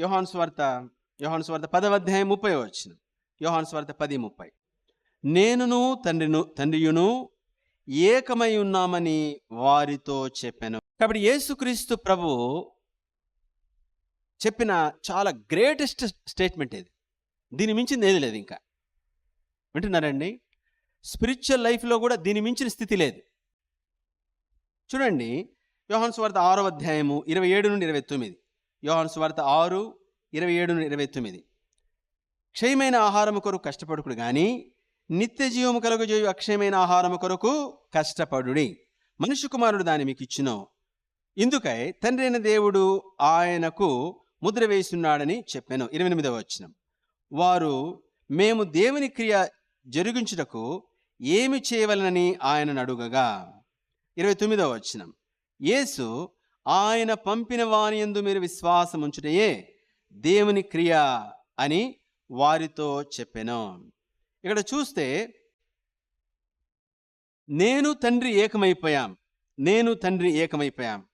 యోహాన్ స్వార్త యోహాన్ స్వార్త పదవ అధ్యాయం ముప్పై వచ్చిన యోహాన్ స్వార్త పది ముప్పై. నేనును తండ్రిను తండ్రియును ఏకమై ఉన్నామని వారితో చెప్పాను. కాబట్టి యేసుక్రీస్తు ప్రభు చెప్పిన చాలా గ్రేటెస్ట్ స్టేట్మెంట్ ఇది. దీని మించింది ఏది లేదు ఇంకా. వింటున్నారండి? స్పిరిచువల్ లైఫ్లో కూడా దీని మించిన స్థితి లేదు. చూడండి యోహాన్స్ స్వార్త ఆరో అధ్యాయము ఇరవై ఏడు నుండి ఇరవై తొమ్మిది. యోహాన్ స్వార్త ఆరు ఇరవై ఏడు ఇరవై తొమ్మిది. క్షయమైన ఆహారము కొరకు కష్టపడుకుడు కానీ నిత్య జీవము కలుగజేయు అక్షయమైన ఆహారము కొరకు కష్టపడుడి. మనుష్య కుమారుడు దాన్ని మీకు ఇచ్చును. ఇందుకై తండ్రి అయిన దేవుడు ఆయనకు ముద్ర వేస్తున్నాడని చెప్పాను. ఇరవై ఎనిమిదవ వచ్చినం వారు మేము దేవుని క్రియ జరిగించుటకు ఏమి చేయవలనని ఆయనను అడుగగా. ఇరవై తొమ్మిదవ వచ్చినం యేసు ఆయన పంపిన వాని యందు మీరు విశ్వాసం ఉంచుటయే దేవుని క్రియ అని వారితో చెప్పాను. ఇక్కడ చూస్తే నేను తండ్రి ఏకమైపోయాం నేను తండ్రి ఏకమైపోయాం.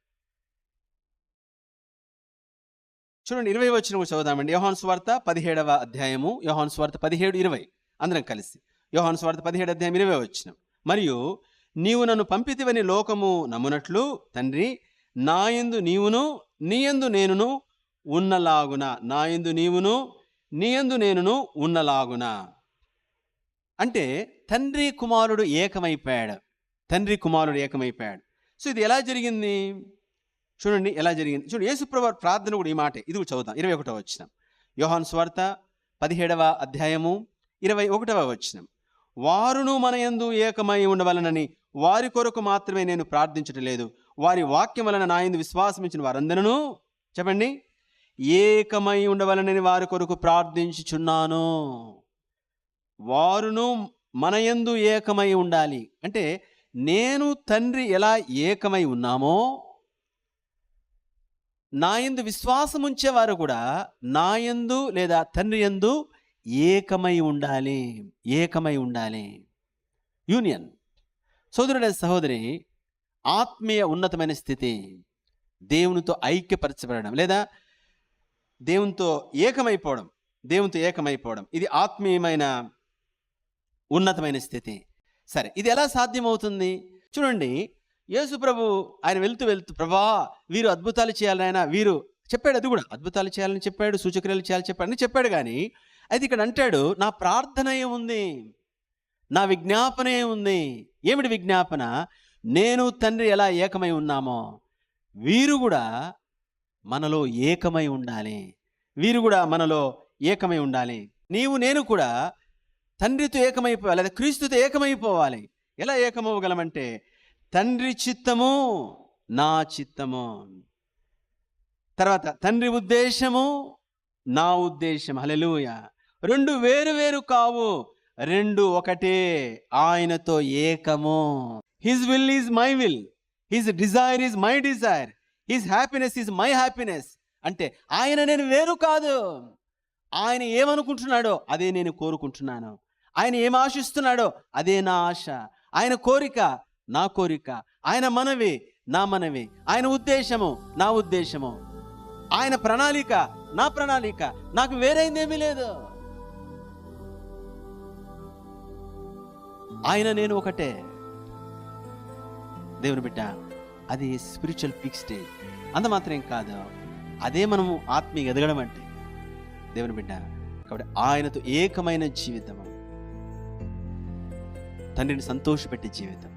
చూడండి ఇరవై వచ్చిన చదువుదామండి. యోహాన్ స్వార్త పదిహేడవ అధ్యాయము యోహాన్ స్వార్త పదిహేడు ఇరవై. అందరం కలిసి. యోహాన్ స్వార్త పదిహేడు అధ్యాయం ఇరవై వచ్చిన మరియు నీవు నన్ను పంపితివని లోకము నమ్మునట్లు తండ్రి నాయందు నీవును నీయందు నేనును ఉన్నలాగున. నాయందు నీవును నీయందు నేనును ఉన్నలాగున. అంటే తండ్రి కుమారుడు ఏకమైపోయాడు. తండ్రి కుమారుడు ఏకమైపోయాడు. సో ఇది ఎలా జరిగింది? చూడండి ఎలా జరిగింది. చూడండి యేసుప్రభు ప్రార్థన కూడా ఈ మాట. ఇది కూడా చదువుతాం ఇరవై ఒకటవ వచ్చిన యోహాన్ స్వార్త పదిహేడవ అధ్యాయము ఇరవై ఒకటవ వచ్చినం వారును మన యందు ఏకమై ఉండవలనని వారి కొరకు మాత్రమే నేను ప్రార్థించటం లేదు. వారి వాక్యం వలన నా యందు వారందరూ చెప్పండి. ఏకమై ఉండవలనని వారి కొరకు ప్రార్థించుచున్నాను. వారును మన యందు ఏకమై ఉండాలి. అంటే నేను తండ్రి ఎలా ఏకమై ఉన్నామో నాయందు విశ్వాసం ఉంచేవారు కూడా నాయందు లేదా తండ్రి యందు ఏకమై ఉండాలి. ఏకమై ఉండాలి. యూనియన్. సోదరుడ సహోదరి ఆత్మీయ ఉన్నతమైన స్థితి దేవునితో ఐక్యపరచబడడం లేదా దేవునితో ఏకమైపోవడం దేవునితో ఏకమైపోవడం. ఇది ఆత్మీయమైన ఉన్నతమైన స్థితి. సరే ఇది ఎలా సాధ్యమవుతుంది? చూడండి యేసు ప్రభు ఆయన వెళ్తూ వెళ్తూ ప్రభా వీరు అద్భుతాలు చేయాలని ఆయన వీరు చెప్పాడు అది కూడా అద్భుతాలు చేయాలని చెప్పాడు సూచక్రియలు చేయాలని చెప్పాడు అని చెప్పాడు కానీ అయితే ఇక్కడ అంటాడు నా ప్రార్థన ఏముంది నా విజ్ఞాపన ఏముంది ఏమిటి విజ్ఞాపన? నేను తండ్రి ఎలా ఏకమై ఉన్నామో వీరు కూడా మనలో ఏకమై ఉండాలి. వీరు కూడా మనలో ఏకమై ఉండాలి. నీవు నేను కూడా తండ్రితో ఏకమైపోవాలి లేదా క్రీస్తుతో ఏకమైపోవాలి. ఎలా ఏకమవ్వగలమంటే తండ్రి చిత్తము నా చిత్తము. తర్వాత తండ్రి ఉద్దేశము నా ఉద్దేశం. హలెలూయ రెండు వేరు వేరు కావు. రెండు ఒకటే. ఆయనతో ఏకము. His will is my will his desire is my desire his happiness is my happiness అంటే ఆయన నేను వేరు కాదు. ఆయన ఏమనుకుంటున్నాడో అదే నేను కోరుకుంటున్నాను. ఆయన ఏం ఆశిస్తున్నాడో అదే నా ఆశ. ఆయన కోరిక నా కోరిక. ఆయన మనవి నా మనవి. ఆయన ఉద్దేశము నా ఉద్దేశము. ఆయన ప్రణాళిక నా ప్రణాళిక. నాకు వేరైందేమీ లేదు. ఆయన నేను ఒకటే. దేవుని బిడ్డ అది స్పిరిచువల్ పీక్ స్టేజ్ అంత మాత్రం కాదు అదే మనము ఆత్మీయ ఎదగడం అంటే దేవుని బిడ్డ కాబట్టి ఆయనతో ఏకమైన జీవితం తండ్రిని సంతోషపెట్టే జీవితం.